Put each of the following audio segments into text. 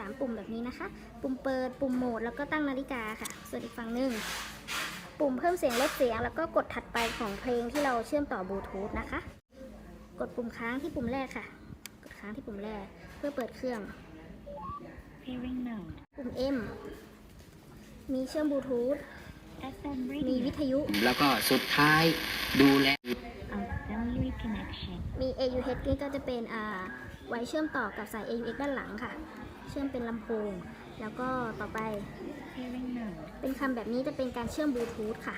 3 ปุ่มแบบนี้นะคะ ปุ่มเปิด ปุ่มโหมด แล้วก็ตั้งนาฬิกาค่ะ ส่วนอีกฝั่งหนึ่ง ปุ่มเพิ่มเสียงลดเสียง แล้วก็กดถัดไปของเพลงที่เราเชื่อมต่อบลูทูธนะคะ กดปุ่มค้างที่ปุ่มแรกค่ะ กดค้างที่ปุ่มแรก เพื่อเปิดเครื่อง Pairing mode. ปุ่ม M มีเชื่อมบลูทูธ FM มี radio. วิทยุ แล้วก็สุดท้ายดูแล Auxiliary connection. มี AUX นี่ก็จะเป็นอ่าไว้เชื่อมต่อกับสาย AUX ด้านหลังค่ะ เชื่อมเป็นลำโพง แล้วก็ต่อไปเป็นคำแบบนี้จะเป็นการเชื่อมบลูทูธค่ะ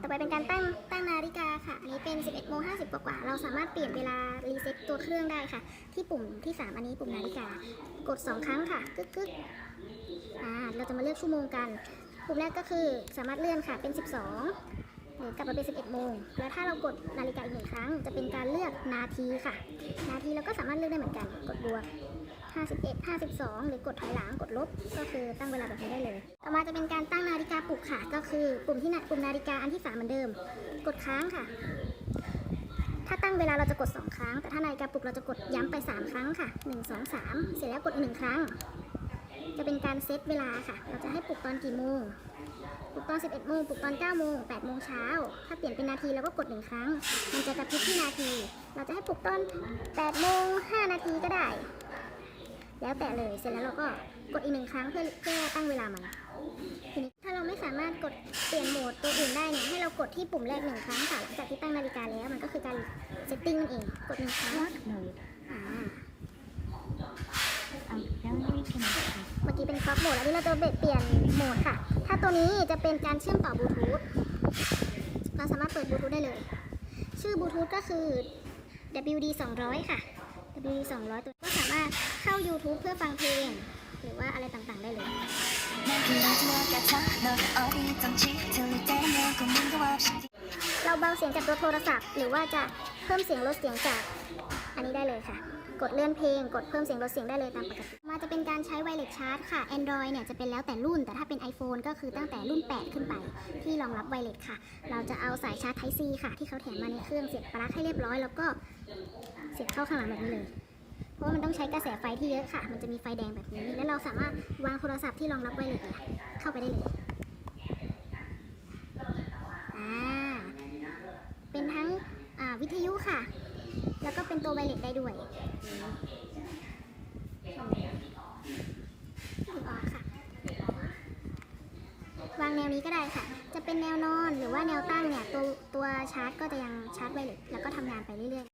ต่อไปเป็นการตั้งตั้งนาฬิกาค่ะ อันนี้เป็น 11โมง50 กว่าๆเราสามารถเปลี่ยนเวลารีเซ็ตตัวเครื่องได้ค่ะ ที่ปุ่มที่ 3 อันนี้ปุ่มนาฬิกา กด 2 ครั้งค่ะ กึกกึกอ่า เราจะมาเลือกชั่วโมงกัน ปุ่มแรกก็คือสามารถเลื่อนค่ะ เป็น 12หรือกลับมาเป็น 11 โมง แล้วถ้าเรากดนาฬิกาอีกหนึ่งครั้ง จะเป็นการเลือกนาทีค่ะ นาทีเราก็สามารถเลือกได้เหมือนกัน กดบวก 51 52 หรือกดถอยหลังกดลบ ก็คือตั้งเวลาแบบนี้ได้เลย ต่อมาจะเป็นการตั้งนาฬิกาปลุกค่ะ ก็คือปุ่มที่นาปุ่มนาฬิกาอันที่สามเหมือนเดิม กดค้างค่ะ ถ้าตั้งเวลาเราจะกด 2 ครั้ง แต่ถ้านาฬิกาปลุกเราจะกดย้ำไป 3 ครั้งค่ะ 1 2 3 เสร็จแล้วกดอีกหนึ่งครั้ง จะเป็นการเซตเวลาค่ะ เราจะให้ปลุกตอนกี่โมง ปลุกตอน 11โมง ปลุกตอน9โมง8โมงเช้า ถ้าเปลี่ยนเป็นนาทีเราก็กด 1 ครั้ง มันจะกระพริบที่นาที เราจะให้ปลุกตอน8โมง5นาทีก็ได้ แล้วแต่เลย เสร็จแล้วเราก็กดอีกหนึ่งครั้งเพื่อเพื่อตั้งเวลามันทีนี้ถ้าเราไม่สามารถกดเปลี่ยนโหมดตัวอื่นได้เนี่ยให้เรากดที่ปุ่มแรกหนึ่งครั้งค่ะหลังจากที่ตั้งนาฬิกาแล้วมันก็คือการเซตติ้งนั่นเองกดหนึ่งครั้งอ่า เมื่อกี้เป็นคล็อกโหมดอันนี้เราจะเปลี่ยนโหมดค่ะ ถ้าตัวนี้จะเป็นการเชื่อมต่อบลูทูธเราสามารถเปิดบลูทูธได้เลย ชื่อบลูทูธก็คือ WD 200 ค่ะ WD 200 ตัวก็สามารถ เข้า YouTube เพื่อฟังเพลง หรือว่าอะไรต่างๆได้เลย เราเบาเสียงจากตัวโทรศัพท์ หรือว่าจะเพิ่มเสียงลดเสียงจากอันนี้ได้เลยค่ะ กดเลื่อนเพลง กดเพิ่มเสียงลดเสียงได้เลยตามปกติมาจะเป็นการใช้ไวเลสชาร์จค่ะ Android เนี่ยจะเป็นแล้วแต่รุ่น แต่ถ้าเป็น iPhone ก็คือตั้งแต่รุ่น 8 ขึ้นไป ที่รองรับไวเลสค่ะ เราจะเอาสายชาร์จไทซีค่ะ ที่เขาแถมมาในเครื่องเสียบปลั๊กให้เรียบร้อย แล้วก็เสียบเข้าข้างหลังแบบนี้เลย ราะว่ามันต้องใช้กระแสไฟที่เยอะค่ะ มันจะมีไฟแดงแบบนี้ แล้วเราสามารถวางโทรศัพท์ที่รองรับไวเลสเนี่ยเข้าไปได้เลยอ่าเป็นทั้งวิทยุค่ะ แล้วก็เป็นตัวไวเลสได้ด้วยวางแนวนี้ก็ได้ค่ะ จะเป็นแนวนอนหรือว่าแนวตั้งเนี่ย ตัวตัวชาร์จก็จะยังชาร์จไวเลสแล้วก็ทำงานไปเรื่อยๆ